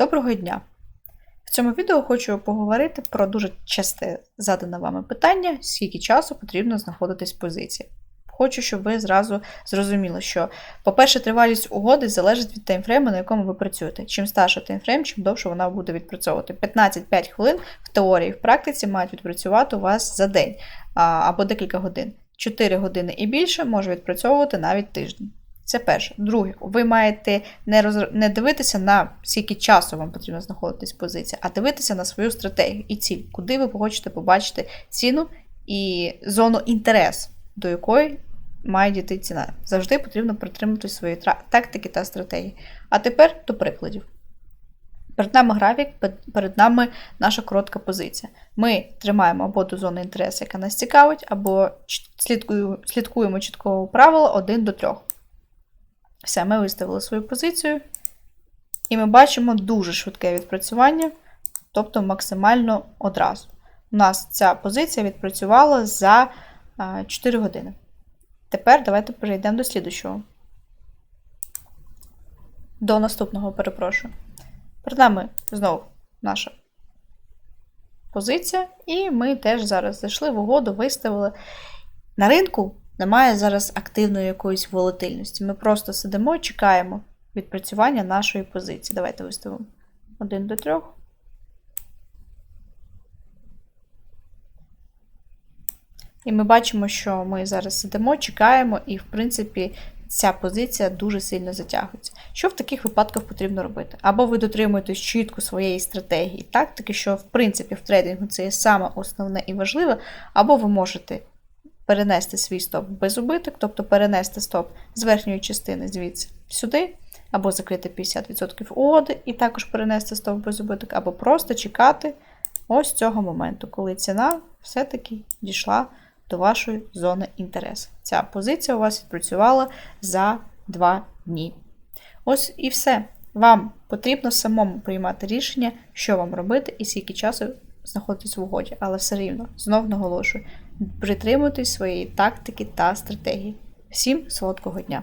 Доброго дня! В цьому відео хочу поговорити про дуже часте задане вами питання, скільки часу потрібно знаходитись в позиції. Хочу, щоб ви зразу зрозуміли, що, по-перше, тривалість угоди залежить від таймфрейму, на якому ви працюєте. Чим старше таймфрейм, чим довше вона буде відпрацьовувати. 15-5 хвилин в теорії, в практиці мають відпрацювати у вас за день або декілька годин. 4 години і більше може відпрацьовувати навіть тиждень. Це перше. Друге, ви маєте не роз... не дивитися на скільки часу вам потрібно знаходитись в позиції, а дивитися на свою стратегію і ціль, куди ви хочете побачити ціну і зону інтересу, до якої має дійти ціна. Завжди потрібно притримуватись своєї тактики та стратегії. А тепер до прикладів. Перед нами графік, перед нами наша коротка позиція. Ми тримаємо або до зони інтересу, яка нас цікавить, або слідкуємо чіткого правила 1 до 3. Все, ми виставили свою позицію. І ми бачимо дуже швидке відпрацювання, тобто максимально одразу. У нас ця позиція відпрацювала за 4 години. Тепер давайте перейдемо до слідущого. До наступного, перепрошую. Перед нами знову наша позиція, і ми теж зараз зайшли в угоду, виставили. На ринку немає зараз активної якоїсь волатильності. Ми просто сидимо і чекаємо відпрацювання нашої позиції. Давайте виставимо 1 до 3. І ми бачимо, що ми зараз сидимо, чекаємо, і, в принципі, ця позиція дуже сильно затягується. Що в таких випадках потрібно робити? Або ви дотримуєтесь чітко своєї стратегії, тактики, що, в принципі, в трейдингу це є саме основне і важливе, або ви можете перенести свій стоп без убиток, тобто перенести стоп з верхньої частини звідси сюди, або закрити 50% угоди, і також перенести стоп без убиток, або просто чекати ось цього моменту, коли ціна все-таки дійшла до вашої зони інтересу. Ця позиція у вас відпрацювала за 2 дні. Ось і все. Вам потрібно самому приймати рішення, що вам робити і скільки часу знаходитись в угоді. Але все рівно, знов наголошую, притримуйтесь своєї тактики та стратегії. Всім солодкого дня!